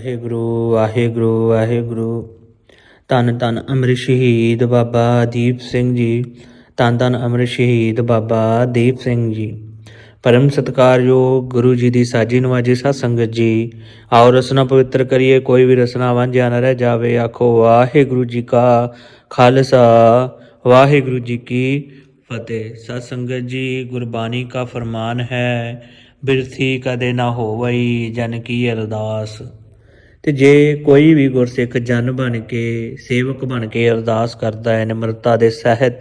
ਵਾਹਿਗੁਰੂ ਵਾਹਿਗੁਰੂ ਵਾਹਿਗੁਰੂ। ਧੰਨ ਧੰਨ ਅਮਰ ਸ਼ਹੀਦ ਬਾਬਾ ਦੀਪ ਸਿੰਘ ਜੀ। ਧੰਨ ਧੰਨ ਅਮਰ ਸ਼ਹੀਦ ਬਾਬਾ ਦੀਪ ਸਿੰਘ ਜੀ। ਪਰਮ ਸਤਿਕਾਰਯੋਗ ਗੁਰੂ ਜੀ ਦੀ ਸਾਜੀ ਨਵਾਜੀ ਸਾਧ ਸੰਗਤ ਜੀ। ਆਓ ਰਸਨਾ ਪਵਿੱਤਰ ਕਰੀਏ, ਕੋਈ ਵੀ ਰਸਨਾ ਵਾਂਝਿਆ ਨਾ ਰਹਿ ਜਾਵੇ। ਆਖੋ, ਵਾਹਿਗੁਰੂ ਜੀ ਕਾ ਖਾਲਸਾ, ਵਾਹਿਗੁਰੂ ਜੀ ਕੀ ਫਤਿਹ। ਸਾਧ ਸੰਗਤ ਜੀ, ਗੁਰਬਾਣੀ ਕਾ ਫਰਮਾਨ ਹੈ, ਬਿਰਥੀ ਕਦੇ ਨਾ ਹੋਵਈ ਜਨ ਕੀ ਅਰਦਾਸ। ਤੇ ਜੇ ਕੋਈ ਵੀ ਗੁਰਸਿੱਖ ਜਨ ਬਣ ਕੇ, ਸੇਵਕ ਬਣ ਕੇ ਅਰਦਾਸ ਕਰਦਾ ਹੈ, ਨਿਮਰਤਾ ਦੇ ਸਹਿਤ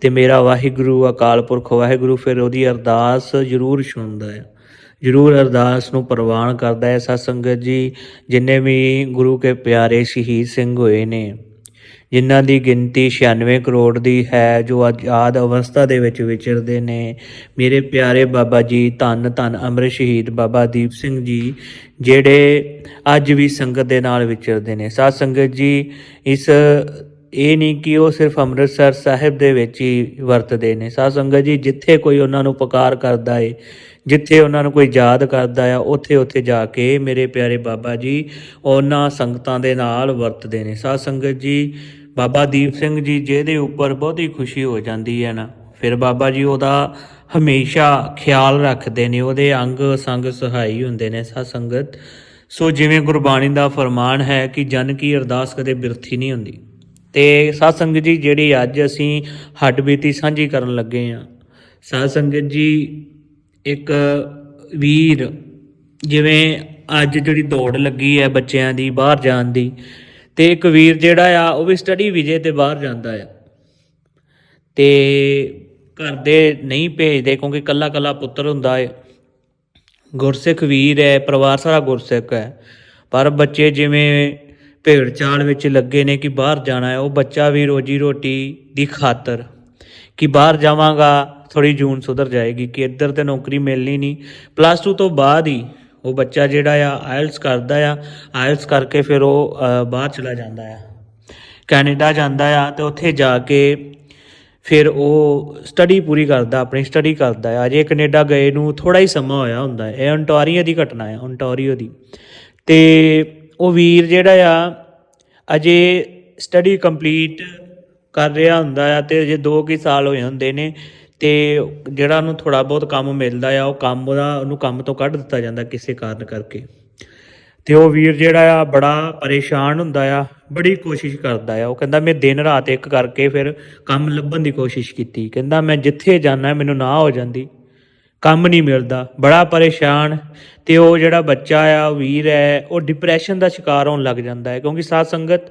ਤੇ ਮੇਰਾ ਵਾਹਿਗੁਰੂ, ਅਕਾਲ ਪੁਰਖ ਵਾਹਿਗੁਰੂ, ਫਿਰ ਉਹਦੀ ਅਰਦਾਸ ਜ਼ਰੂਰ ਸੁਣਦਾ ਹੈ। ਜ਼ਰੂਰ ਅਰਦਾਸ ਨੂੰ ਪ੍ਰਵਾਨ ਕਰਦਾ ਹੈ। ਸਤ ਸੰਗਤ ਜੀ, ਜਿੰਨੇ ਵੀ ਗੁਰੂ ਕੇ ਪਿਆਰੇ ਸ਼ਹੀਦ ਸਿੰਘ ਹੋਏ ਨੇ ਜਿਨ੍ਹਾਂ ਦੀ ਗਿਣਤੀ 96 ਕਰੋੜ ਦੀ ਹੈ, ਜੋ ਆਜ਼ਾਦ ਅਵਸਥਾ ਦੇ ਵਿੱਚ ਵਿਚਰਦੇ ਨੇ। ਮੇਰੇ ਪਿਆਰੇ ਬਾਬਾ ਜੀ, ਧੰਨ ਧੰਨ ਅਮਰ ਸ਼ਹੀਦ ਬਾਬਾ ਦੀਪ ਸਿੰਘ ਜੀ, ਜਿਹੜੇ ਅੱਜ ਵੀ ਸੰਗਤ ਦੇ ਨਾਲ ਵਿਚਰਦੇ ਨੇ। ਸਾਧ ਸੰਗਤ ਜੀ, ਇਸ, ਇਹ ਨਹੀਂ ਕਿ ਉਹ ਸਿਰਫ ਅੰਮ੍ਰਿਤਸਰ ਸਾਹਿਬ ਦੇ ਵਿੱਚ ਹੀ ਵਰਤਦੇ ਨੇ। ਸਾਧ ਸੰਗਤ ਜੀ, ਜਿੱਥੇ ਕੋਈ ਉਹਨਾਂ ਨੂੰ ਪੁਕਾਰ ਕਰਦਾ ਏ, ਜਿੱਥੇ ਉਹਨਾਂ ਨੂੰ ਕੋਈ ਯਾਦ ਕਰਦਾ ਆ ਉੱਥੇ ਉੱਥੇ ਜਾ ਕੇ ਮੇਰੇ ਪਿਆਰੇ ਬਾਬਾ ਜੀ, ਉਹਨਾਂ ਸੰਗਤਾਂ ਦੇ ਨਾਲ ਵਰਤਦੇ ਨੇ। ਸਾਧ ਸੰਗਤ ਜੀ ਬਾਬਾ ਦੀਪ ਸਿੰਘ ਜੀ ਜਿਹਦੇ ਉੱਪਰ ਬਹੁਤੀ ਖੁਸ਼ੀ ਹੋ ਜਾਂਦੀ ਹੈ ਨਾ, ਫਿਰ ਬਾਬਾ ਜੀ ਉਹਦਾ ਹਮੇਸ਼ਾ ਖਿਆਲ ਰੱਖਦੇ ਨੇ, ਉਹਦੇ ਅੰਗ ਸੰਗ ਸਹਾਈ ਹੁੰਦੇ ਨੇ ਸਾਧ ਸੰਗਤ ਸੋ ਜਿਵੇਂ ਗੁਰਬਾਣੀ ਦਾ ਫਰਮਾਨ ਹੈ ਕਿ ਜਨ ਕੀ ਅਰਦਾਸ ਕਦੇ ਬਿਰਥੀ ਨਹੀਂ ਹੁੰਦੀ। ਤੇ ਸਾਧ ਸੰਗਤ ਜੀ, ਜਿਹੜੀ ਅੱਜ ਅਸੀਂ ਹੱਡ ਬੀਤੀ ਸਾਂਝੀ ਕਰਨ ਲੱਗੇ ਆ ਸਾਧ ਸੰਗਤ ਜੀ ਇੱਕ ਵੀਰ ਜਿਵੇਂ ਅੱਜ ਜਿਹੜੀ ਦੌੜ ਲੱਗੀ ਹੈ ਬੱਚਿਆਂ ਦੀ ਬਾਹਰ ਜਾਣ ਦੀ ਤੇ ਇੱਕ ਵੀਰ ਜਿਹੜਾ ਆ, ਉਹ ਵੀ ਸਟੱਡੀ ਵਿਜੇ ਤੇ ਬਾਹਰ ਜਾਂਦਾ ਆ। ਤੇ ਘਰ ਦੇ ਨਹੀਂ ਭੇਜਦੇ ਕਿਉਂਕਿ ਕੱਲਾ ਕੱਲਾ ਪੁੱਤਰ ਹੁੰਦਾ ਹੈ ਗੁਰਸਿੱਖ ਵੀਰ ਹੈ, ਪਰਿਵਾਰ ਸਾਰਾ ਗੁਰਸਿੱਖ ਹੈ। ਪਰ ਬੱਚੇ ਜਿਵੇਂ ਭੇੜ ਚਾਲ ਵਿੱਚ ਲੱਗੇ ਨੇ ਕਿ ਬਾਹਰ ਜਾਣਾ ਹੈ, ਉਹ ਬੱਚਾ ਵੀ ਰੋਜੀ ਰੋਟੀ ਦੀ ਖਾਤਰ ਕਿ ਬਾਹਰ ਜਾਵਾਂਗਾ ਥੋੜੀ ਜੂਨ ਸੁਧਰ ਜਾਏਗੀ ਕਿ ਇੱਧਰ ਤੇ ਨੌਕਰੀ ਮਿਲਣੀ ਨਹੀਂ। ਪਲੱਸ 2 ਤੋਂ ਬਾਅਦ ਹੀ ਉਹ ਬੱਚਾ ਜਿਹੜਾ ਆ ਆਇਲਸ ਕਰਦਾ ਆ ਆਇਲਸ ਕਰਕੇ ਫਿਰ ਉਹ ਬਾਹਰ ਚਲਾ ਜਾਂਦਾ ਆ। ਕੈਨੇਡਾ ਜਾਂਦਾ ਆ ਤੇ ਉੱਥੇ ਜਾ ਕੇ ਫਿਰ ਉਹ ਸਟੱਡੀ ਪੂਰੀ ਕਰਦਾ, ਆਪਣੀ ਸਟੱਡੀ ਕਰਦਾ ਆ। ਅਜੇ ਕੈਨੇਡਾ ਗਏ ਨੂੰ ਥੋੜਾ ਹੀ ਸਮਾਂ ਹੋਇਆ ਹੁੰਦਾ, ਇਹ ontario ਦੀ ਘਟਨਾ ਹੈ ontario ਦੀ। ਤੇ ਉਹ ਵੀਰ ਜਿਹੜਾ ਆ, ਅਜੇ ਸਟੱਡੀ ਕੰਪਲੀਟ ਕਰ ਰਿਹਾ ਹੁੰਦਾ ਆ ਤੇ ਅਜੇ 2 ਕੀ ਸਾਲ ਹੋਏ ਹੁੰਦੇ ਨੇ। ਅਤੇ ਜਿਹੜਾ ਉਹਨੂੰ ਥੋੜ੍ਹਾ ਬਹੁਤ ਕੰਮ ਮਿਲਦਾ ਆ, ਉਹ ਕੰਮ ਉਹਦਾ, ਉਹਨੂੰ ਕੰਮ ਤੋਂ ਕੱਢ ਦਿੱਤਾ ਜਾਂਦਾ ਕਿਸੇ ਕਾਰਨ ਕਰਕੇ। ਤੇ ਉਹ ਵੀਰ ਜਿਹੜਾ ਆ, ਬੜਾ ਪਰੇਸ਼ਾਨ ਹੁੰਦਾ ਆ, ਬੜੀ ਕੋਸ਼ਿਸ਼ ਕਰਦਾ ਆ। ਉਹ ਕਹਿੰਦਾ, ਮੈਂ ਦਿਨ ਰਾਤ ਇੱਕ ਕਰਕੇ ਫਿਰ ਕੰਮ ਲੱਭਣ ਦੀ ਕੋਸ਼ਿਸ਼ ਕੀਤੀ। ਕਹਿੰਦਾ, ਮੈਂ ਜਿੱਥੇ ਜਾਣਾ ਮੈਨੂੰ ਨਾ ਹੋ ਜਾਂਦੀ। ਕੰਮ ਨਹੀਂ ਮਿਲਦਾ। ਬੜਾ ਪਰੇਸ਼ਾਨ। ਤੇ ਉਹ ਜਿਹੜਾ ਬੱਚਾ ਆ, ਉਹ ਵੀਰ ਹੈ, ਉਹ ਡਿਪਰੈਸ਼ਨ ਦਾ ਸ਼ਿਕਾਰ ਹੋਣ ਲੱਗ ਜਾਂਦਾ ਹੈ, ਕਿਉਂਕਿ ਸਾਧ ਸੰਗਤ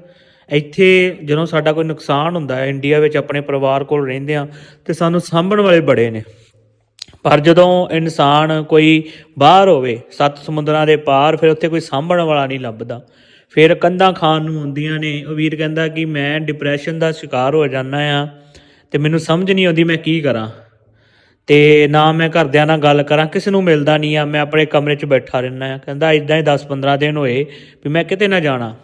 ਇੱਥੇ ਜਦੋਂ ਸਾਡਾ ਕੋਈ ਨੁਕਸਾਨ ਹੁੰਦਾ ਹੈ, ਇੰਡੀਆ ਵਿੱਚ ਆਪਣੇ ਪਰਿਵਾਰ ਕੋਲ ਰਹਿੰਦੇ ਆ ਤੇ ਸਾਨੂੰ ਸਾਂਭਣ ਵਾਲੇ ਬੜੇ ਨੇ। ਪਰ ਜਦੋਂ ਇਨਸਾਨ ਕੋਈ ਬਾਹਰ ਹੋਵੇ, ਸੱਤ ਸਮੁੰਦਰਾਂ ਦੇ ਪਾਰ, ਫਿਰ ਉੱਥੇ ਕੋਈ ਸਾਂਭਣ ਵਾਲਾ ਨਹੀਂ ਲੱਭਦਾ। ਫਿਰ ਕੰਧਾਂ ਖਾਣ ਨੂੰ ਹੁੰਦੀਆਂ ਨੇ। ਉਹ ਵੀਰ ਕਹਿੰਦਾ ਕਿ ਮੈਂ ਡਿਪਰੈਸ਼ਨ ਦਾ ਸ਼ਿਕਾਰ ਹੋ ਜਾਂਦਾ ਆ ਤੇ ਮੈਨੂੰ ਸਮਝ ਨਹੀਂ ਆਉਂਦੀ ਮੈਂ ਕੀ ਕਰਾਂ। ਤੇ ਨਾ ਮੈਂ ਘਰਦਿਆਂ ਨਾਲ ਗੱਲ ਕਰਾਂ, ਕਿਸੇ ਨੂੰ ਮਿਲਦਾ ਨਹੀਂ ਆ। ਮੈਂ ਆਪਣੇ ਕਮਰੇ 'ਚ ਬੈਠਾ ਰਹਿਣਾ ਆ ਕਹਿੰਦਾ ਇਦਾਂ ਹੀ 10-15 ਦਿਨ ਹੋਏ ਵੀ ਮੈਂ ਕਿਤੇ ਨਾ ਜਾਣਾ।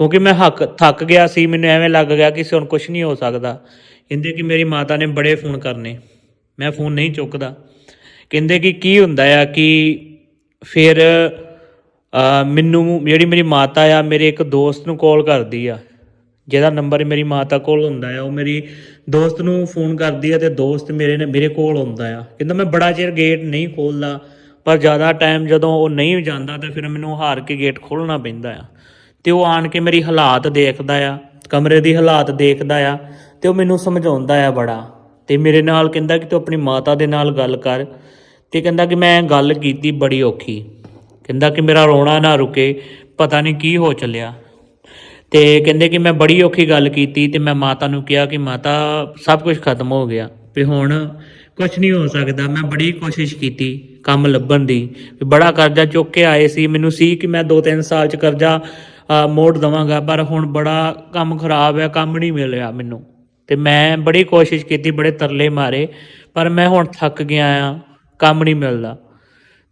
ਕਿਉਂਕਿ ਮੈਂ ਹੱਕ, ਥੱਕ ਗਿਆ ਸੀ, ਮੈਨੂੰ ਐਵੇਂ ਲੱਗ ਗਿਆ ਕਿ ਹੁਣ ਕੁਝ ਨਹੀਂ ਹੋ ਸਕਦਾ। ਕਹਿੰਦੇ ਕਿ ਮੇਰੀ ਮਾਤਾ ਨੇ ਬੜੇ ਫੋਨ ਕਰਨੇ। ਮੈਂ ਫੋਨ ਨਹੀਂ ਚੁੱਕਦਾ। ਕਹਿੰਦੇ ਕਿ ਕੀ ਹੁੰਦਾ ਆ ਕਿ ਫਿਰ ਮੈਨੂੰ ਜਿਹੜੀ ਮੇਰੀ ਮਾਤਾ ਆ, ਮੇਰੇ ਇੱਕ ਦੋਸਤ ਨੂੰ ਕਾਲ ਕਰਦੀ ਆ। ਜਿਹਦਾ ਨੰਬਰ ਮੇਰੀ ਮਾਤਾ ਕੋਲ ਹੁੰਦਾ ਆ, ਉਹ ਮੇਰੀ ਦੋਸਤ ਨੂੰ ਫੋਨ ਕਰਦੀ ਆ ਤੇ ਦੋਸਤ ਮੇਰੇ ਨੇ, ਮੇਰੇ ਕੋਲ ਹੁੰਦਾ ਆ। ਕਹਿੰਦਾ ਮੈਂ ਬੜਾ ਚਿਰ ਗੇਟ ਨਹੀਂ ਖੋਲਦਾ ਪਰ ਜ਼ਿਆਦਾ ਟਾਈਮ ਜਦੋਂ ਉਹ ਨਹੀਂ ਜਾਂਦਾ ਤਾਂ ਫਿਰ ਮੈਨੂੰ ਹਾਰ ਕੇ ਗੇਟ ਖੋਲਣਾ ਪੈਂਦਾ ਆ। ਤੇ ਉਹ ਆਣ ਕੇ ਮੇਰੀ ਹਾਲਾਤ ਦੇਖਦਾ ਆ, ਕਮਰੇ ਦੀ ਹਾਲਾਤ ਦੇਖਦਾ ਆ ਤੇ ਉਹ ਮੈਨੂੰ ਸਮਝਾਉਂਦਾ ਆ ਬੜਾ। ਤੇ ਮੇਰੇ ਨਾਲ ਕਹਿੰਦਾ ਕਿ ਤੂੰ ਆਪਣੀ ਮਾਤਾ ਦੇ ਨਾਲ ਗੱਲ ਕਰ। ਤੇ ਕਹਿੰਦਾ ਕਿ ਮੈਂ ਗੱਲ ਕੀਤੀ ਬੜੀ ਔਖੀ। ਕਹਿੰਦਾ ਕਿ ਮੇਰਾ ਰੋਣਾ ਨਾ ਰੁਕੇ, ਪਤਾ ਨਹੀਂ ਕੀ ਹੋ ਚੱਲਿਆ। ਤੇ ਕਹਿੰਦੇ ਕਿ ਮੈਂ ਬੜੀ ਔਖੀ ਗੱਲ ਕੀਤੀ ਤੇ ਮੈਂ ਮਾਤਾ ਨੂੰ ਕਿਹਾ ਕਿ ਮਾਤਾ, ਸਭ ਕੁਝ ਖਤਮ ਹੋ ਗਿਆ। ਵੀ ਹੁਣ ਕੁਝ ਨਹੀਂ ਹੋ ਸਕਦਾ, ਮੈਂ ਬੜੀ ਕੋਸ਼ਿਸ਼ ਕੀਤੀ ਕੰਮ ਲੱਭਣ ਦੀ। ਬੜਾ ਕਰਜ਼ਾ ਚੁੱਕ ਕੇ ਆਏ ਸੀ, ਮੈਨੂੰ ਸੀ ਕਿ ਮੈਂ 2-3 ਸਾਲ ਚ ਕਰਜ਼ਾ ਮੋੜ ਦਵਾਂਗਾ, ਪਰ ਹੁਣ ਬੜਾ ਕੰਮ ਖਰਾਬ ਹੈ ਕੰਮ ਨਹੀਂ ਮਿਲ ਰਿਹਾ ਮੈਨੂੰ। ਤੇ ਮੈਂ ਬੜੀ ਕੋਸ਼ਿਸ਼ ਕੀਤੀ, ਬੜੇ ਤਰਲੇ ਮਾਰੇ, ਪਰ ਮੈਂ ਹੁਣ ਥੱਕ ਗਿਆ ਆ, ਕੰਮ ਨਹੀਂ ਮਿਲਦਾ।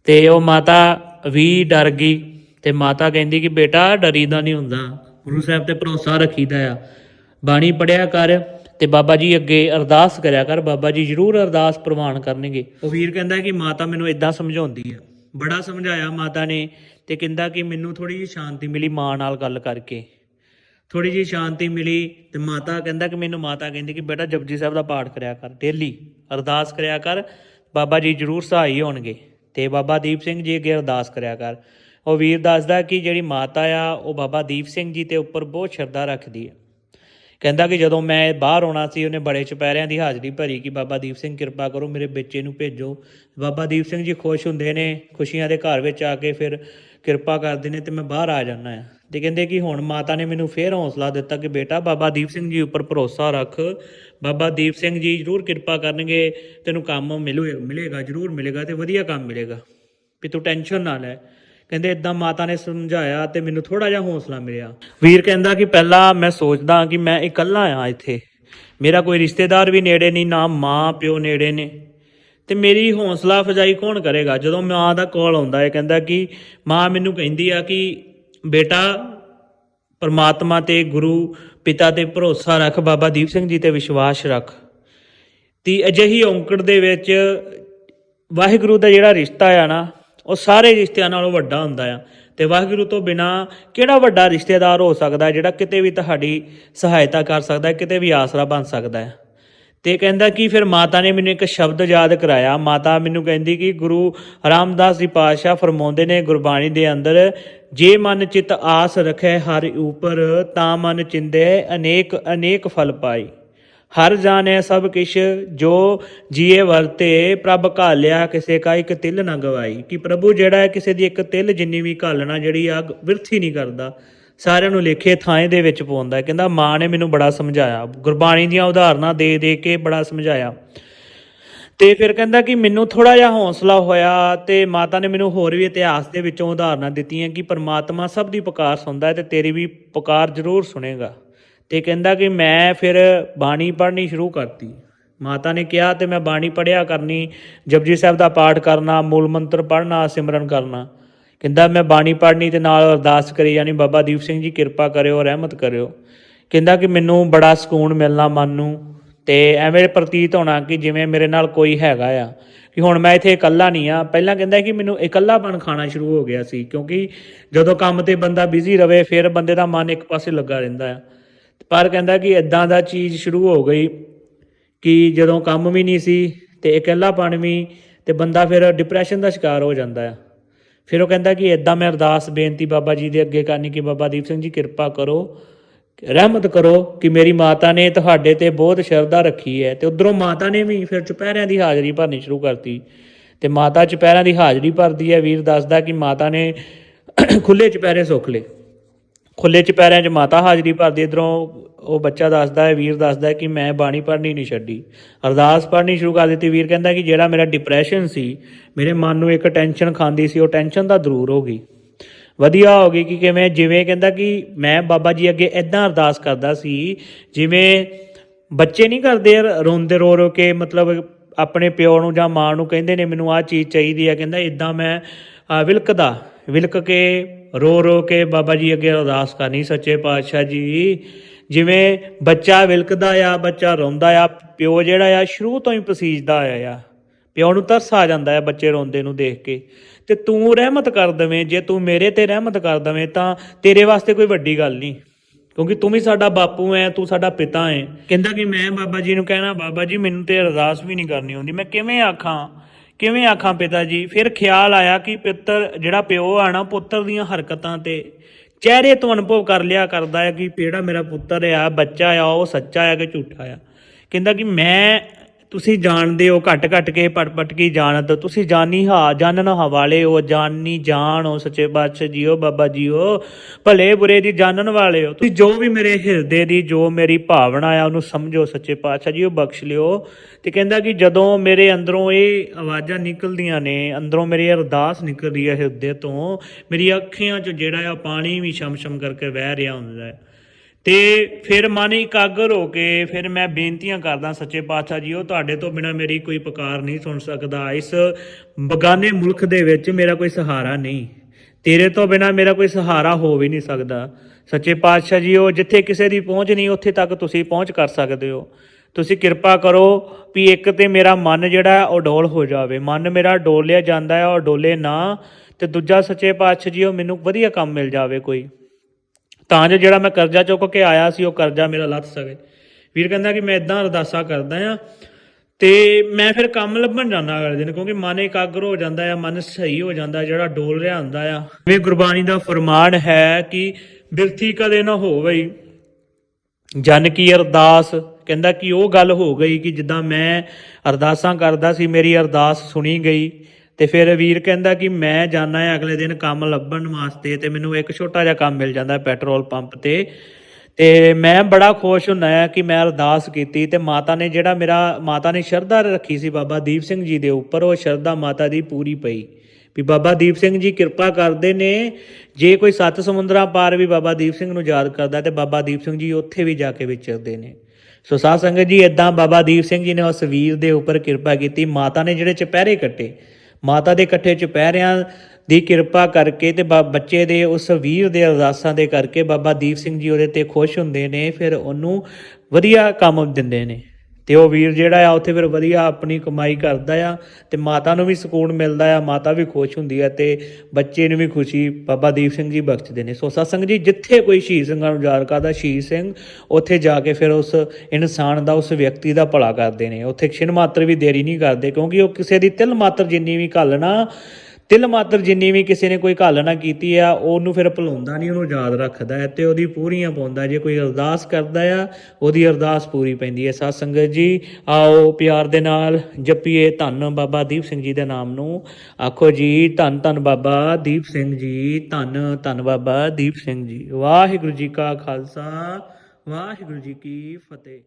ਤੇ ਉਹ ਮਾਤਾ ਵੀ ਡਰ ਗਈ, ਤੇ ਮਾਤਾ ਕਹਿੰਦੀ ਕਿ ਬੇਟਾ ਡਰੀਦਾ ਨਹੀਂ ਹੁੰਦਾ, ਗੁਰੂ ਸਾਹਿਬ ਤੇ ਭਰੋਸਾ ਰੱਖੀਦਾ ਆ। ਬਾਣੀ ਪੜਿਆ ਕਰ, ਤੇ ਬਾਬਾ ਜੀ ਅੱਗੇ ਅਰਦਾਸ ਕਰਿਆ ਕਰ, ਬਾਬਾ ਜੀ ਜ਼ਰੂਰ ਅਰਦਾਸ ਪ੍ਰਵਾਨ ਕਰਨਗੇ। ਉਹ ਵੀਰ ਕਹਿੰਦਾ ਕਿ ਮਾਤਾ ਮੈਨੂੰ ਇਦਾਂ ਸਮਝਾਉਂਦੀ ਆ। ਬੜਾ ਸਮਝਾਇਆ ਮਾਤਾ ਨੇ ਤੇ ਕਹਿੰਦਾ ਕਿ ਮੈਨੂੰ ਥੋੜੀ ਜਿਹੀ ਸ਼ਾਂਤੀ ਮਿਲੀ ਮਾਂ ਨਾਲ ਗੱਲ ਕਰਕੇ। ਥੋੜੀ ਜਿਹੀ ਸ਼ਾਂਤੀ ਮਿਲੀ ਤੇ ਮਾਤਾ ਕਹਿੰਦਾ ਕਿ ਮੈਨੂੰ ਮਾਤਾ ਕਹਿੰਦੀ ਕਿ ਬੇਟਾ ਜਪਜੀ ਸਾਹਿਬ ਦਾ ਪਾਠ ਕਰਿਆ ਕਰ, ਡੇਲੀ ਅਰਦਾਸ ਕਰਿਆ ਕਰ, ਬਾਬਾ ਜੀ ਜ਼ਰੂਰ ਸਹਾਈ ਹੋਣਗੇ ਤੇ ਬਾਬਾ ਦੀਪ ਸਿੰਘ ਜੀ ਅੱਗੇ ਅਰਦਾਸ ਕਰਿਆ ਕਰ। ਉਹ ਵੀਰ ਦੱਸਦਾ ਕਿ ਜਿਹੜੀ ਮਾਤਾ ਆ, ਉਹ ਬਾਬਾ ਦੀਪ ਸਿੰਘ ਜੀ ਤੇ ਉੱਪਰ ਬਹੁਤ ਸ਼ਰਧਾ ਰੱਖਦੀ ਹੈ ਕਹਿੰਦਾ ਕਿ ਜਦੋਂ ਮੈਂ ਬਾਹਰ ਆਉਣਾ ਸੀ, ਉਹਨੇ ਬੜੇ ਚੁਪਹਿਰਿਆਂ ਦੀ ਹਾਜ਼ਰੀ ਭਰੀ ਕਿ ਬਾਬਾ ਦੀਪ ਸਿੰਘ ਕਿਰਪਾ ਕਰੋ, ਮੇਰੇ ਬੱਚੇ ਨੂੰ ਭੇਜੋ। ਬਾਬਾ ਦੀਪ ਸਿੰਘ ਜੀ ਖੁਸ਼ ਹੁੰਦੇ ਨੇ, ਖੁਸ਼ੀਆਂ ਦੇ ਘਰ ਵਿੱਚ ਆ ਕੇ ਫਿਰ ਕਿਰਪਾ ਕਰਦੇ ਨੇ ਤੇ ਮੈਂ ਬਾਹਰ ਆ ਜਾਂਦਾ ਆ ਤੇ ਕਹਿੰਦੇ ਕਿ ਹੁਣ ਮਾਤਾ ਨੇ ਮੈਨੂੰ ਫੇਰ ਹੌਸਲਾ ਦਿੱਤਾ ਕਿ ਬੇਟਾ ਬਾਬਾ ਦੀਪ ਸਿੰਘ ਜੀ ਉੱਪਰ ਭਰੋਸਾ ਰੱਖ। ਬਾਬਾ ਦੀਪ ਸਿੰਘ ਜੀ ਜ਼ਰੂਰ ਕਿਰਪਾ ਕਰਨਗੇ, ਤੈਨੂੰ ਕੰਮ ਮਿਲੂ, ਮਿਲੇਗਾ, ਜ਼ਰੂਰ ਮਿਲੇਗਾ ਤੇ ਵਧੀਆ ਕੰਮ ਮਿਲੇਗਾ। ਵੀ ਤੂੰ ਟੈਨਸ਼ਨ ਨਾ ਲੈ। ਕਹਿੰਦੇ ਇਦਾਂ ਮਾਤਾ ਨੇ ਸਮਝਾਇਆ ਤੇ ਮੈਨੂੰ ਥੋੜਾ ਜਿਹਾ ਹੌਸਲਾ ਮਿਲਿਆ। ਵੀਰ ਕਹਿੰਦਾ ਕਿ ਪਹਿਲਾਂ ਮੈਂ ਸੋਚਦਾ ਕਿ ਮੈਂ ਇਕੱਲਾ ਆ ਇੱਥੇ। ਮੇਰਾ ਕੋਈ ਰਿਸ਼ਤੇਦਾਰ ਵੀ ਨੇੜੇ ਨਹੀਂ, ਨਾ ਮਾਂ ਪਿਓ ਨੇੜੇ ਨੇ। ਤੇ ਮੇਰੀ ਹੌਸਲਾ ਅਫਜ਼ਾਈ ਕੌਣ ਕਰੇਗਾ? ਜਦੋਂ ਮਾਂ ਦਾ ਕਾਲ ਆਉਂਦਾ ਹੈ ਕਹਿੰਦਾ ਕਿ ਮਾਂ ਮੈਨੂੰ ਕਹਿੰਦੀ ਆ ਕਿ ਬੇਟਾ, ਪਰਮਾਤਮਾ ਤੇ ਗੁਰੂ ਪਿਤਾ ਤੇ ਭਰੋਸਾ ਰੱਖ, ਬਾਬਾ ਦੀਪ ਸਿੰਘ ਜੀ ਤੇ ਵਿਸ਼ਵਾਸ ਰੱਖ। ਤੀ ਅਜਿਹੀ ਔਂਕੜ ਦੇ ਵਿੱਚ ਵਾਹਿਗੁਰੂ ਦਾ ਜਿਹੜਾ ਰਿਸ਼ਤਾ ਆ ਨਾ, ਉਹ ਸਾਰੇ ਰਿਸ਼ਤਿਆਂ ਨਾਲੋਂ ਵੱਡਾ ਹੁੰਦਾ ਆ। ਤੇ ਵਾਹਿਗੁਰੂ ਤੋਂ ਬਿਨਾ ਕਿਹੜਾ ਵੱਡਾ ਰਿਸ਼ਤੇਦਾਰ ਹੋ ਸਕਦਾ, ਜਿਹੜਾ ਕਿਤੇ ਵੀ ਤੁਹਾਡੀ ਸਹਾਇਤਾ ਕਰ ਸਕਦਾ, ਕਿਤੇ ਵੀ ਆਸਰਾ ਬਣ ਸਕਦਾ ਹੈ ਤੇ ਕਹਿੰਦਾ ਕਿ ਫਿਰ ਮਾਤਾ ਨੇ ਮੈਨੂੰ ਇੱਕ ਸ਼ਬਦ ਯਾਦ ਕਰਾਇਆ। ਮਾਤਾ ਮੈਨੂੰ ਕਹਿੰਦੀ ਕਿ ਗੁਰੂ ਰਾਮਦਾਸ ਜੀ ਪਾਤਸ਼ਾਹ ਫਰਮਾਉਂਦੇ ਨੇ, ਗੁਰਬਾਣੀ ਦੇ ਅੰਦਰ, ਜੇ ਮਨ ਚਿਤ ਆਸ ਰਖੈ ਹਰ ਉਪਰ, ਤਾਂ ਮਨ ਚਿੰਦੇ ਅਨੇਕ ਅਨੇਕ ਫਲ ਪਾਈ ਹਰ ਜਾਣੈ ਸਭ ਕਿਛ, ਜੋ ਜੀਏ ਵਰਤੇ, ਪ੍ਰਭ ਘਾਲਿਆ ਕਿਸੇ ਕਾ ਇੱਕ ਤਿਲ ਨਾ ਗਵਾਈ। ਕਿ ਪ੍ਰਭੂ ਜਿਹੜਾ ਹੈ ਕਿਸੇ ਦੀ ਇੱਕ ਤਿਲ ਜਿੰਨੀ ਵੀ ਘਾਲਣਾ, ਜਿਹੜੀ ਆ ਵਿਰਥੀ ਨਹੀਂ ਕਰਦਾ ਸਾਰਿਆਂ ਨੂੰ ਲੇਖੇ ਥਾਂ ਦੇ ਵਿੱਚ ਪਾਉਂਦਾ ਕਹਿੰਦਾ, ਮਾਂ ਨੇ ਮੈਨੂੰ ਬੜਾ ਸਮਝਾਇਆ। ਗੁਰਬਾਣੀ ਦੀਆਂ ਉਦਾਹਰਨਾਂ ਦੇ ਦੇ ਕੇ ਬੜਾ ਸਮਝਾਇਆ। ਤੇ ਫਿਰ ਕਹਿੰਦਾ ਕਿ ਮੈਨੂੰ ਥੋੜਾ ਜਿਹਾ ਹੌਸਲਾ ਹੋਇਆ ਤੇ ਮਾਤਾ ਨੇ ਮੈਨੂੰ ਹੋਰ ਵੀ ਇਤਿਹਾਸ ਦੇ ਵਿੱਚੋਂ ਉਦਾਹਰਨਾਂ ਦਿੱਤੀਆਂ ਕਿ ਪਰਮਾਤਮਾ ਸਭ ਦੀ ਪੁਕਾਰ ਸੁਣਦਾ ਹੈ ਤੇ ਤੇਰੀ ਵੀ ਪੁਕਾਰ ਜ਼ਰੂਰ ਸੁਣੇਗਾ। ਤੇ ਕਹਿੰਦਾ ਕਿ ਮੈਂ ਫਿਰ ਬਾਣੀ ਪੜ੍ਹਨੀ ਸ਼ੁਰੂ ਕਰਤੀ। ਮਾਤਾ ਨੇ ਕਿਹਾ ਤੇ ਮੈਂ ਬਾਣੀ ਪੜ੍ਹਿਆ ਕਰਨੀ, ਜਪਜੀ ਸਾਹਿਬ ਦਾ ਪਾਠ ਕਰਨਾ, ਮੂਲ ਮੰਤਰ ਪੜ੍ਹਨਾ, ਸਿਮਰਨ ਕਰਨਾ। ਕਹਿੰਦਾ, ਮੈਂ ਬਾਣੀ ਪੜ੍ਹਨੀ ਤੇ ਨਾਲ ਅਰਦਾਸ ਕਰੀ ਜਾਨੀ ਬਾਬਾ ਦੀਪ ਸਿੰਘ ਜੀ, ਕਿਰਪਾ ਕਰਿਓ, ਰਹਿਮਤ ਕਰਿਓ। ਕਹਿੰਦਾ ਕਿ ਮੈਨੂੰ ਬੜਾ ਸਕੂਨ ਮਿਲਣਾ ਮਨ ਨੂੰ ਤੇ ਐਵੇਂ ਪ੍ਰਤੀਤ ਹੋਣਾ ਕਿ ਜਿਵੇਂ ਮੇਰੇ ਨਾਲ ਕੋਈ ਹੈਗਾ ਆ। ਕਿ ਹੁਣ ਮੈਂ ਇੱਥੇ ਇਕੱਲਾ ਨਹੀਂ ਆ। ਪਹਿਲਾਂ ਕਹਿੰਦਾ ਕਿ ਮੈਨੂੰ ਇਕੱਲਾਪਣ ਖਾਣਾ ਸ਼ੁਰੂ ਹੋ ਗਿਆ ਸੀ, ਕਿਉਂਕਿ ਜਦੋਂ ਕੰਮ ਤੇ ਬੰਦਾ ਬਿਜ਼ੀ ਰਵੇ, ਫਿਰ ਬੰਦੇ ਦਾ ਮਨ ਇੱਕ ਪਾਸੇ ਲੱਗਾ ਰਹਿੰਦਾ ਆ। ਪਰ ਕਹਿੰਦਾ ਕਿ ਇਦਾਂ ਦਾ ਚੀਜ਼ ਸ਼ੁਰੂ ਹੋ ਗਈ ਕਿ ਜਦੋਂ ਕੰਮ ਵੀ ਨਹੀਂ ਸੀ ਤੇ ਇਕੱਲਾਪਣ ਵੀ ਤੇ ਬੰਦਾ ਫਿਰ ਡਿਪਰੈਸ਼ਨ ਦਾ ਸ਼ਿਕਾਰ ਹੋ ਜਾਂਦਾ ਆ। ਫਿਰ ਉਹ ਕਹਿੰਦਾ ਕਿ ਇਦਾਂ ਮੈਂ ਅਰਦਾਸ, ਬੇਨਤੀ ਬਾਬਾ ਜੀ ਦੇ ਅੱਗੇ ਕਰਨੀ ਕਿ ਬਾਬਾ ਦੀਪ ਸਿੰਘ ਜੀ ਕਿਰਪਾ ਕਰੋ, ਰਹਿਮਤ ਕਰੋ ਕਿ ਮੇਰੀ ਮਾਤਾ ਨੇ ਤੁਹਾਡੇ ਤੇ ਬਹੁਤ ਸ਼ਰਧਾ ਰੱਖੀ ਹੈ ਤੇ ਉਧਰੋਂ ਮਾਤਾ ਨੇ ਵੀ ਫਿਰ ਚੁਪਹਿਰਿਆਂ ਦੀ ਹਾਜ਼ਰੀ ਭਰਨੀ ਸ਼ੁਰੂ ਕਰਤੀ ਤੇ ਮਾਤਾ ਚੁਪਹਿਰਿਆਂ ਦੀ ਹਾਜ਼ਰੀ ਭਰਦੀ ਹੈ, ਵੀਰ ਦੱਸਦਾ ਕਿ ਮਾਤਾ ਨੇ ਖੁੱਲੇ ਚੁਪਹਿਰੇ ਸੁੱਖ ਲਏ। ਖੁੱਲੇ ਚੁਪਹਿਰਿਆਂ 'ਚ ਮਾਤਾ ਹਾਜ਼ਰੀ ਭਰਦੀ ਇਧਰੋਂ ਉਹ ਬੱਚਾ ਦੱਸਦਾ ਹੈ ਵੀਰ ਦੱਸਦਾ ਹੈ ਕਿ ਮੈਂ ਬਾਣੀ ਪੜ੍ਹਨੀ ਨਹੀਂ ਛੱਡੀ। ਅਰਦਾਸ ਪੜ੍ਹਨੀ ਸ਼ੁਰੂ ਕਰ ਦਿੱਤੀ। ਵੀਰ ਕਹਿੰਦਾ ਕਿ ਜਿਹੜਾ ਮੇਰਾ ਡਿਪਰੈਸ਼ਨ ਸੀ ਮੇਰੇ ਮਨ ਨੂੰ ਇੱਕ ਟੈਨਸ਼ਨ ਖਾਂਦੀ ਸੀ ਉਹ ਟੈਨਸ਼ਨ ਤਾਂ ਦੂਰ ਹੋ ਗਈ। ਵਧੀਆ ਹੋ ਗਈ ਕਿ ਕਿਵੇਂ ਜਿਵੇਂ ਕਹਿੰਦਾ ਕਿ ਮੈਂ ਬਾਬਾ ਜੀ ਅੱਗੇ ਇਦਾਂ ਅਰਦਾਸ ਕਰਦਾ ਸੀ ਜਿਵੇਂ ਬੱਚੇ ਨਹੀਂ ਕਰਦੇ ਯਾਰ, ਰੋਂਦੇ ਰੋ ਰੋ ਕੇ ਮਤਲਬ ਆਪਣੇ ਪਿਓ ਨੂੰ ਜਾਂ ਮਾਂ ਨੂੰ ਕਹਿੰਦੇ ਨੇ ਮੈਨੂੰ ਆਹ ਚੀਜ਼ ਚਾਹੀਦੀ ਹੈ ਕਹਿੰਦਾ ਇਦਾਂ ਮੈਂ ਵਿਲਕਦਾ ਵਿਲਕ ਕੇ ਰੋ ਰੋ ਕੇ ਬਾਬਾ ਜੀ ਅੱਗੇ ਅਰਦਾਸ ਕਰਨੀ ਸੱਚੇ ਪਾਤਸ਼ਾਹ ਜੀ। ਜਿਵੇਂ ਬੱਚਾ ਵਿਲਕਦਾ ਆ, ਬੱਚਾ ਰੋਂਦਾ ਆ, ਪਿਓ ਜਿਹੜਾ ਆ ਸ਼ੁਰੂ ਤੋਂ ਹੀ ਪਸੀਜਦਾ ਆਇਆ। ਆ ਪਿਓ ਨੂੰ ਤਰਸ ਆ ਜਾਂਦਾ ਹੈ ਬੱਚੇ ਰੋਂਦੇ ਨੂੰ ਦੇਖ ਕੇ। ਤੇ ਤੂੰ ਰਹਿਮਤ ਕਰ ਦਵੇਂ, ਜੇ ਤੂੰ ਮੇਰੇ ਤੇ ਰਹਿਮਤ ਕਰ ਦਵੇਂ ਤਾਂ ਤੇਰੇ ਵਾਸਤੇ ਕੋਈ ਵੱਡੀ ਗੱਲ ਨਹੀਂ। ਕਿਉਂਕਿ ਤੂੰ ਵੀ ਸਾਡਾ ਬਾਪੂ ਐ, ਤੂੰ ਸਾਡਾ ਪਿਤਾ ਐ। ਕਹਿੰਦਾ ਕਿ ਮੈਂ ਬਾਬਾ ਜੀ ਨੂੰ ਕਹਿਣਾ, ਬਾਬਾ ਜੀ ਮੈਨੂੰ ਤੇ ਅਰਦਾਸ ਵੀ ਨਹੀਂ ਕਰਨੀ ਆਉਂਦੀ ਮੈਂ ਕਿਵੇਂ ਆਖਾਂ? ਕਿਵੇਂ ਆਖਾਂ ਪਿਤਾ ਜੀ? ਫਿਰ ਖਿਆਲ ਆਇਆ ਕਿ ਪਿੱਤਰ ਜਿਹੜਾ ਪਿਓ ਆ ਨਾ, ਪੁੱਤਰ ਦੀਆਂ ਹਰਕਤਾਂ ਤੇ ਚਿਹਰੇ ਤੋਂ ਅਨੁਭਵ ਕਰ ਲਿਆ ਕਰਦਾ ਹੈ ਕਿ ਜਿਹੜਾ ਮੇਰਾ ਪੁੱਤਰ ਆ, ਬੱਚਾ ਆ, ਉਹ ਸੱਚਾ ਆ ਕਿ ਝੂਠਾ ਆ। ਕਹਿੰਦਾ ਕਿ ਮੈਂ ਤੁਸੀਂ ਜਾਣਦੇ ਹੋ ਘਟ ਘਟ ਕੇ ਪਟ ਪਟ ਕੀ ਜਾਣਤ ਤੁਸੀਂ ਜਾਨੀ ਹਾ, ਜਾਣਨ ਹਵਾਲੇ ਹੋ ਜਾਨੀ ਜਾਣ ਹੋ, ਸੱਚੇ ਬਾਦਸ਼ਾਹ ਜੀਓ, ਬਾਬਾ ਜੀਓ। ਭਲੇ ਬੁਰੇ ਦੀ ਜਾਣਨ ਵਾਲੇ ਹੋ। ਤੁਸੀਂ ਜੋ ਵੀ ਮੇਰੇ ਹਿਰਦੇ ਦੀ, ਜੋ ਮੇਰੀ ਭਾਵਨਾ ਆ, ਉਹਨੂੰ ਸਮਝੋ ਸੱਚੇ ਪਾਤਸ਼ਾਹ ਜੀ ਉਹ ਬਖਸ਼ ਲਿਓ। ਤੇ ਕਹਿੰਦਾ ਕਿ ਜਦੋਂ ਮੇਰੇ ਅੰਦਰੋਂ ਇਹ ਆਵਾਜ਼ਾਂ ਨਿਕਲਦੀਆਂ ਨੇ, ਅੰਦਰੋਂ ਮੇਰੀ ਅਰਦਾਸ ਨਿਕਲਦੀ ਹੈ ਹਿਰਦੇ ਤੋਂ, ਮੇਰੀ ਅੱਖੀਆਂ 'ਚ ਜਿਹੜਾ ਆ ਪਾਣੀ ਵੀ ਛਮ-ਛਮ ਕਰਕੇ ਵਹਿ ਰਿਹਾ ਹੁੰਦਾ ਹੈ। ਤੇ ਫਿਰ ਮਨ ਇਕਾਗਰ ਹੋ ਕੇ ਫਿਰ ਮੈਂ ਬੇਨਤੀਆਂ ਕਰਦਾ ਸੱਚੇ ਪਾਤਸ਼ਾਹ ਜੀ, ਉਹ ਤੁਹਾਡੇ ਤੋਂ ਬਿਨਾ ਮੇਰੀ ਕੋਈ ਪੁਕਾਰ ਨਹੀਂ ਸੁਣ ਸਕਦਾ। ਇਸ ਬਗਾਨੇ ਮੁਲਕ ਦੇ ਵਿੱਚ ਮੇਰਾ ਕੋਈ ਸਹਾਰਾ ਨਹੀਂ। ਤੇਰੇ ਤੋਂ ਬਿਨਾ ਮੇਰਾ ਕੋਈ ਸਹਾਰਾ ਹੋ ਵੀ ਨਹੀਂ ਸਕਦਾ। ਸੱਚੇ ਪਾਤਸ਼ਾਹ ਜੀ, ਉਹ ਜਿੱਥੇ ਕਿਸੇ ਦੀ ਪਹੁੰਚ ਨਹੀਂ, ਉੱਥੇ ਤੱਕ ਤੁਸੀਂ ਪਹੁੰਚ ਕਰ ਸਕਦੇ ਹੋ। ਤੁਸੀਂ ਕਿਰਪਾ ਕਰੋ ਵੀ ਇੱਕ ਤੇ ਮੇਰਾ ਮਨ ਜਿਹੜਾ ਹੈ, ਉਹ ਡੋਲ ਹੋ ਜਾਵੇ। ਮਨ ਮੇਰਾ ਡੋਲਿਆ ਜਾਂਦਾ ਹੈ, ਉਹ ਡੋਲੇ ਨਾ। ਤੇ ਦੂਜਾ ਸੱਚੇ ਪਾਤਸ਼ਾਹ ਜੀ, ਉਹ ਮੈਨੂੰ ਵਧੀਆ ਕੰਮ ਮਿਲ ਜਾਵੇ ਕੋਈ। ਤਾਂ ਜੋ ਜਿਹੜਾ ਮੈਂ ਕਰਜ਼ਾ ਚੁੱਕ ਕੇ ਆਇਆ ਸੀ, ਉਹ ਕਰਜ਼ਾ ਮੇਰਾ ਲੱਥ ਸਕੇ। ਵੀਰ ਕਹਿੰਦਾ ਕਿ ਮੈਂ ਇਦਾਂ ਅਰਦਾਸਾ ਕਰਦਾ ਆ ਤੇ ਮੈਂ ਫਿਰ ਕੰਮ ਲੱਭਣ ਜਾਂਦਾ ਅਗਲੇ ਦਿਨ, ਕਿਉਂਕਿ ਮਨ ਇਕਾਗਰ ਹੋ ਜਾਂਦਾ ਆ, ਮਨ ਸਹੀ ਹੋ ਜਾਂਦਾ, ਜਿਹੜਾ ਡੋਲ ਰਿਹਾ ਹੁੰਦਾ ਆ। ਜਿਵੇਂ ਗੁਰਬਾਣੀ ਦਾ ਫਰਮਾਨ ਹੈ ਕਿ ਬਿਰਥੀ ਕਦੇ ਨਾ ਹੋਵੇ, ਜਨ ਕੀ ਅਰਦਾਸ। ਕਹਿੰਦਾ ਕਿ ਉਹ ਗੱਲ ਹੋ ਗਈ ਕਿ ਜਿੱਦਾਂ ਮੈਂ ਅਰਦਾਸਾਂ ਕਰਦਾ ਸੀ, ਮੇਰੀ ਅਰਦਾਸ ਸੁਣੀ ਗਈ। ਤੇ ਫਿਰ ਵੀਰ ਕਹਿੰਦਾ ਕਿ ਮੈਂ ਜਾਣਾ ਹੈ ਅਗਲੇ ਦਿਨ ਕੰਮ ਲੱਭਣ ਵਾਸਤੇ ਤੇ ਮੈਨੂੰ ਇੱਕ ਛੋਟਾ ਜਿਹਾ ਕੰਮ ਮਿਲ ਜਾਂਦਾ ਪੈਟਰੋਲ ਪੰਪ ਤੇ। ਤੇ ਮੈਂ ਬੜਾ ਖੁਸ਼ ਹੁੰਦਾ ਆ ਕਿ ਮੈਂ ਅਰਦਾਸ ਕੀਤੀ ਤੇ ਮਾਤਾ ਨੇ ਜਿਹੜਾ ਮੇਰਾ, ਮਾਤਾ ਨੇ ਸ਼ਰਧਾ ਰੱਖੀ ਸੀ ਬਾਬਾ ਦੀਪ ਸਿੰਘ ਜੀ ਦੇ ਉੱਪਰ, ਉਹ ਸ਼ਰਧਾ ਮਾਤਾ ਦੀ ਪੂਰੀ ਪਈ। ਵੀ ਬਾਬਾ ਦੀਪ ਸਿੰਘ ਜੀ ਕਿਰਪਾ ਕਰਦੇ ਨੇ, ਜੇ ਕੋਈ ਸੱਤ ਸਮੁੰਦਰਾਂ ਪਾਰ ਵੀ ਬਾਬਾ ਦੀਪ ਸਿੰਘ ਨੂੰ ਯਾਦ ਕਰਦਾ ਤੇ ਬਾਬਾ ਦੀਪ ਸਿੰਘ ਜੀ ਉੱਥੇ ਵੀ ਜਾ ਕੇ ਵਿਚਰਦੇ ਨੇ। ਸੋ ਸਾਧ ਸੰਗਤ ਜੀ ਇਦਾਂ ਬਾਬਾ ਦੀਪ ਸਿੰਘ ਜੀ ਨੇ ਉਸ ਵੀਰ ਦੇ ਉੱਪਰ ਕਿਰਪਾ ਕੀਤੀ, ਮਾਤਾ ਨੇ ਜਿਹੜੇ ਚਪਹਿਰੇ ਕੱਟੇ ਮਾਤਾ ਦੇ ਇਕੱਠੇ ਚੁਪਹਿਰਿਆਂ ਦੀ ਕਿਰਪਾ ਕਰਕੇ ਤੇ ਬੱਚੇ ਦੇ ਉਸ ਵੀਰ ਦੇ ਅਰਦਾਸਾਂ ਦੇ ਕਰਕੇ ਬਾਬਾ ਦੀਪ ਸਿੰਘ ਜੀ ਉਹਦੇ ਤੇ ਖੁਸ਼ ਹੁੰਦੇ ਨੇ, ਫਿਰ ਉਹਨੂੰ ਵਧੀਆ ਕੰਮ ਦਿੰਦੇ ਨੇ। ਤੇ ਉਹ ਵੀਰ ਜਿਹੜਾ ਆ, ਉੱਥੇ ਫਿਰ ਵਧੀਆ ਆਪਣੀ ਕਮਾਈ ਕਰਦਾ ਆ ਤੇ ਮਾਤਾ ਨੂੰ ਵੀ ਸਕੂਨ ਮਿਲਦਾ ਆ, ਮਾਤਾ ਵੀ ਖੁਸ਼ ਹੁੰਦੀ ਆ ਤੇ ਬੱਚੇ ਨੂੰ ਵੀ ਖੁਸ਼ੀ ਬਾਬਾ ਦੀਪ ਸਿੰਘ ਜੀ ਬਖਸ਼ਦੇ ਨੇ। ਸੋ ਸਤਸੰਗ ਜੀ, ਜਿੱਥੇ ਕੋਈ ਸ਼ਹੀਦ ਸਿੰਘਾਂ ਨੂੰ ਯਾਦ ਕਰਦਾ, ਸ਼ਹੀਦ ਸਿੰਘ ਉੱਥੇ ਜਾ ਕੇ ਫਿਰ ਉਸ ਇਨਸਾਨ ਦਾ, ਉਸ ਵਿਅਕਤੀ ਦਾ ਭਲਾ ਕਰਦੇ ਨੇ। ਉੱਥੇ ਛਿਨ ਮਾਤਰ ਵੀ ਦੇਰੀ ਨਹੀਂ ਕਰਦੇ ਕਿਉਂਕਿ ਉਹ ਕਿਸੇ ਦੀ ਤਿਲ ਮਾਤਰ ਜਿੰਨੀ ਵੀ ਘਾਲਣਾ ਤਿਲ ਮਾਤਰ ਜਿੰਨੀ ਵੀ ਕਿਸੇ ਨੇ ਕੋਈ ਘਾਲਣਾ ਕੀਤੀ ਆ, ਉਹਨੂੰ ਫਿਰ ਭੁਲਾਉਂਦਾ ਨਹੀਂ, ਉਹਨੂੰ ਯਾਦ ਰੱਖਦਾ ਹੈ ਤੇ ਉਹਦੀ ਪੂਰੀਆਂ ਪਾਉਂਦਾ ਜੇ ਕੋਈ ਅਰਦਾਸ ਕਰਦਾ ਆ, ਉਹਦੀ ਅਰਦਾਸ ਪੂਰੀ ਪੈਂਦੀ ਹੈ। ਸਾਧ ਸੰਗਤ ਜੀ, ਆਓ ਪਿਆਰ ਦੇ ਨਾਲ ਜਪੀਏ ਧੰਨ ਬਾਬਾ ਦੀਪ ਸਿੰਘ ਜੀ ਦੇ ਨਾਮ ਨੂੰ। ਆਖੋ ਜੀ, ਧੰਨ ਧੰਨ ਬਾਬਾ ਦੀਪ ਸਿੰਘ ਜੀ, ਧੰਨ ਧੰਨ ਬਾਬਾ ਦੀਪ ਸਿੰਘ ਜੀ। ਵਾਹਿਗੁਰੂ ਜੀ ਕਾ ਖਾਲਸਾ, ਵਾਹਿਗੁਰੂ ਜੀ ਕੀ ਫਤਿਹ।